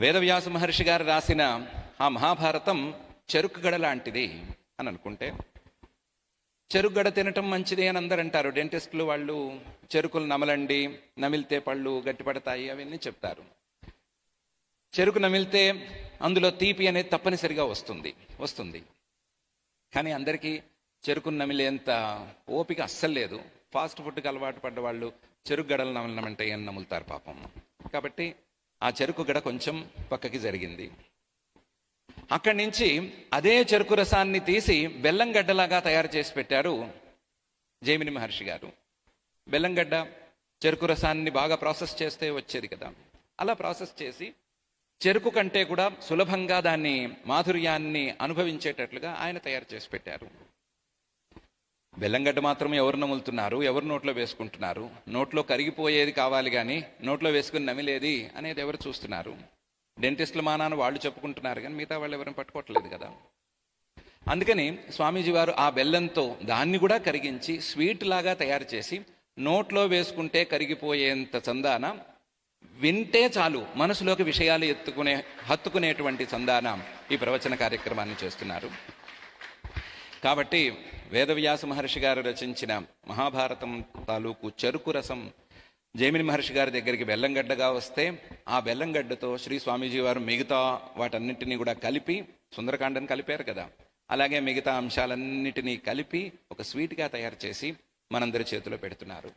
వేదవ్యాస మహర్షి గారు రాసిన ఆ మహాభారతం చెరుకుగడ లాంటిది అని అనుకుంటే చెరుకుగడ తినటం మంచిది అని అందరు అంటారు. డెంటిస్టులు వాళ్ళు చెరుకులు నమలండి నమిలితే పళ్ళు గట్టిపడతాయి అవన్నీ చెప్తారు. చెరుకు నమిలితే అందులో తీపి అనేది తప్పనిసరిగా వస్తుంది వస్తుంది. కానీ అందరికీ చెరుకును నమిలేంత ఓపిక అస్సలు లేదు. ఫాస్ట్ ఫుడ్కి అలవాటు పడ్డ వాళ్ళు చెరుకు గడలు నమలనమంటే ఏం నములుతారు పాపం. కాబట్టి ఆ చెరుకు గడ కొంచెం పక్కకి జరిగింది. అక్కడి నుంచి అదే చెరుకు రసాన్ని తీసి బెల్లం గడ్డలాగా తయారు చేసి పెట్టారు జైమిని మహర్షి గారు. బెల్లంగడ్డ చెరుకు రసాన్ని బాగా ప్రాసెస్ చేస్తే వచ్చేది కదా. అలా ప్రాసెస్ చేసి చెరుకు కంటే కూడా సులభంగా దాన్ని మాధుర్యాన్ని అనుభవించేటట్లుగా ఆయన తయారు చేసి పెట్టారు. బెల్లంగడ్డ మాత్రం ఎవరు నములుతున్నారు? ఎవరు నోట్లో వేసుకుంటున్నారు? నోట్లో కరిగిపోయేది కావాలి కానీ నోట్లో వేసుకుని నమిలేది అనేది ఎవరు చూస్తున్నారు? డెంటిస్టుల మానాన్ని వాళ్ళు చెప్పుకుంటున్నారు కానీ మిగతా వాళ్ళు ఎవరిని పట్టుకోవట్లేదు కదా. అందుకని స్వామీజీ వారు ఆ బెల్లంతో దాన్ని కూడా కరిగించి స్వీట్ లాగా తయారు చేసి నోట్లో వేసుకుంటే కరిగిపోయేంత చందాన వింటే చాలు మనసులోకి విషయాలు ఎత్తుకునే హత్తుకునేటువంటి చందాన ఈ ప్రవచన కార్యక్రమాన్ని చేస్తున్నారు. కాబట్టి వేదవ్యాస మహర్షి గారు రచించిన మహాభారతం తాలూకు చెరుకు రసం జైమిని మహర్షి గారి దగ్గరికి బెల్లంగడ్డగా వస్తే ఆ బెల్లంగడ్డతో శ్రీ స్వామీజీ వారు మిగతా వాటన్నిటినీ కూడా కలిపి సుందరకాండను కలిపారు కదా. అలాగే మిగతా అంశాలన్నిటినీ కలిపి ఒక స్వీట్గా తయారు చేసి మనందరి చేతిలో పెడుతున్నారు.